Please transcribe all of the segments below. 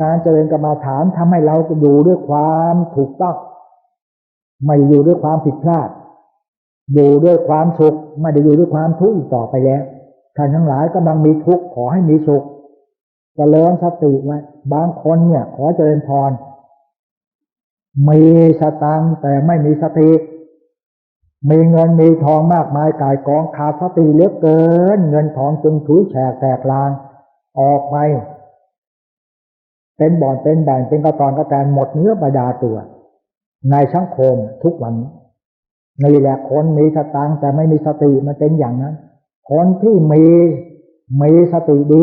การเจริญกรรมาฐานทำให้เราอยู่ด้วยความถูกต้องไม่อยู่ด้วยความผิดพลาด อยู่ด้วยความสุขไม่ได้อยู่ด้วยความทุกข์อีกต่อไปแล้วท่านทั้งหลายกำลังมีทุกข์ขอให้มีสุขจเจริญสติไว้บางคนเนี่ย ขอเจริญพรมีสตังแต่ไม่มีสติมีเงินมีทองมากมายกายกองขาดสติเลือเกิน เงินทองจึงถุยแฉกแตกลานออกไป เป็นบ่อนเป็นแบ่งเป็นกระตอนกระแตนหมดเนื้อประดาตัว ในสังคมทุกวันนี่แหละคนมีสตังค์แต่ไม่มีสติมันเป็นอย่างนั้น คนที่มีมีสติดี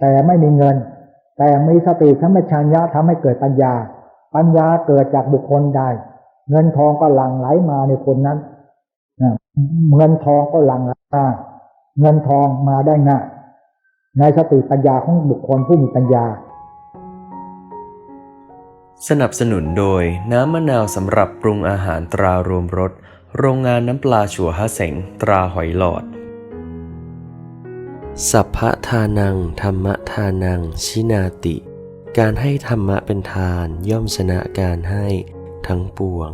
แต่ไม่มีเงิน แต่มีสติทำให้ชัญญะทำให้เกิดปัญญา ปัญญาเกิดจากบุคคลใดเงินทองก็หลั่งไหลมาในคนนั้นเงินทองก็หลั่งไหลมาเงินทองมาได้ง่ายในสติปัญญาของบุคคลผู้มีปัญญา สนับสนุนโดยน้ำมะนาวสำหรับปรุงอาหารตรารวมรส โรงงานน้ำปลาชัวฮะเสงตราหอยหลอด สัพพะทานัง ธรรมทานัง ชินาติ การให้ธรรมะเป็นทานย่อมชนะการให้ทั้งปวง